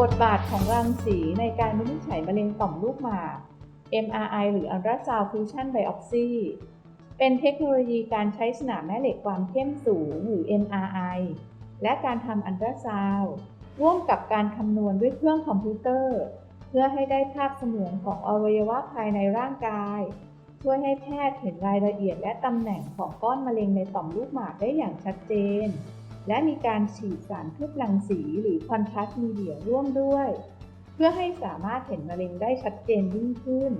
บทบาทของรังสีในการวินิจฉัยมะเร็งต่อมลูกหมาก MRI หรือ Ultrasound Fusion Biopsy เป็นเทคโนโลยีการใช้สนามแม่เหล็กความเข้มสูงหรือ MRI และการทำอันตราซาวด์ร่วมกับการคำนวณด้วยเครื่องคอมพิวเตอร์ เพื่อให้ได้ภาพเสมือนของอวัยวะภายในร่างกาย ช่วยให้แพทย์เห็นรายละเอียดและตำแหน่งของก้อนมะเร็งในต่อมลูกหมากได้อย่างชัดเจน และมีการฉีดสารทึบรังสีหรือคอนทราสต์มีเดียร่วมด้วย เพื่อให้สามารถเห็นมะเร็งได้ชัดเจนยิ่งขึ้น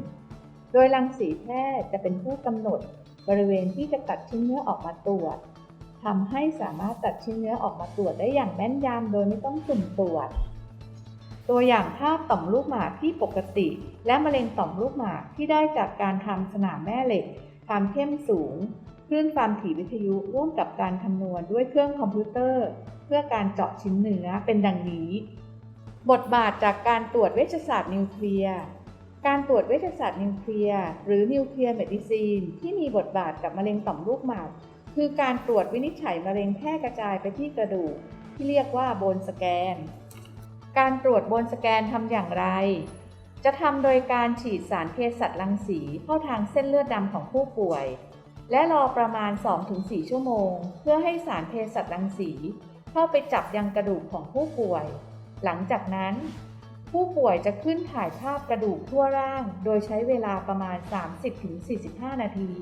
โดยรังสีแพทย์จะเป็นผู้กำหนดบริเวณที่จะตัดชิ้นเนื้อออกมาตรวจทำให้สามารถตัดชิ้นเนื้อออกมาตรวจได้อย่างแม่นยำโดยไม่ต้องสุ่มตรวจ ตัวอย่างภาพต่อมลูกหมากที่ปกติ และมะเร็งต่อมลูกหมากที่ได้จากการทำสนามแม่เหล็กความเข้มสูง คลื่นความถี่วิทยุร่วมกับการคำนวณด้วยเครื่องคอมพิวเตอร์ เพื่อการเจาะชิ้นเนื้อเป็นดังนี้ บทบาทจากการตรวจเวชศาสตร์นิวเคลียร์การตรวจเวชศาสตร์นิวเคลียร์หรือนิวเคลียร์เมดิซีนที่มีบทบาทกับมะเร็งต่อมลูกหมาก คือการตรวจวินิจฉัยมะเร็งแพร่กระจายไปที่กระดูก ที่เรียกว่าโบนสแกน การตรวจโบนสแกนทำอย่างไร จะทำโดยการฉีดสารเภสัชรังสีเข้าทางเส้นเลือดดำของผู้ป่วย และรอประมาณ 2-4 ชั่วโมง เพื่อให้สารเภสัชรังสีเข้าไปจับยังกระดูกของผู้ป่วย หลังจากนั้น ผู้ป่วยจะขึ้นถ่ายภาพกระดูกทั่วร่าง โดยใช้เวลาประมาณ 30-45 นาที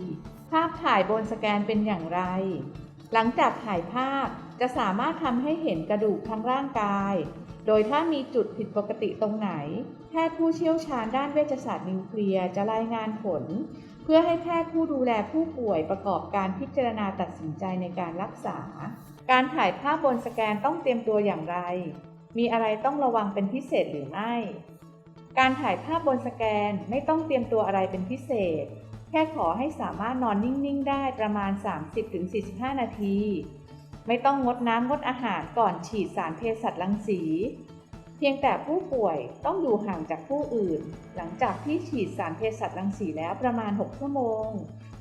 ภาพถ่ายบนสแกนเป็นอย่างไร หลังจากถ่ายภาพจะสามารถทำให้เห็นกระดูกทั้งร่างกาย โดยถ้ามีจุดผิดปกติตรงไหน แพทย์ผู้เชี่ยวชาญด้านเวชศาสตร์นิวเคลียร์จะรายงานผล เพื่อให้แพทย์ผู้ดูแลผู้ป่วยประกอบการพิจารณาตัดสินใจในการรักษา การถ่ายภาพบนสแกนต้องเตรียมตัวอย่างไร มีอะไรต้องระวังเป็นพิเศษหรือไม่ การถ่ายภาพบนสแกนไม่ต้องเตรียมตัวอะไรเป็นพิเศษ แค่ขอให้สามารถนอนนิ่ง ๆ ได้ประมาณ 30-45 นาที ไม่ต้องงดน้ำงดอาหารก่อนฉีดสารเภสัชรังสี เพียงแต่ผู้ป่วยต้องอยู่ห่างจากผู้อื่น หลังจากที่ฉีดสารเภสัชรังสีแล้วประมาณ 6 ชั่วโมง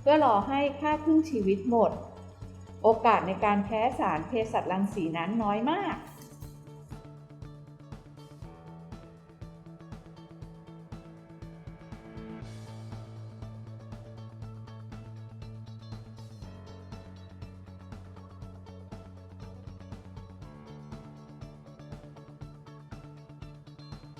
เพื่อรอให้ค่าครึ่งชีวิตหมด โอกาสในการแพ้สารเภสัชรังสีนั้นน้อยมาก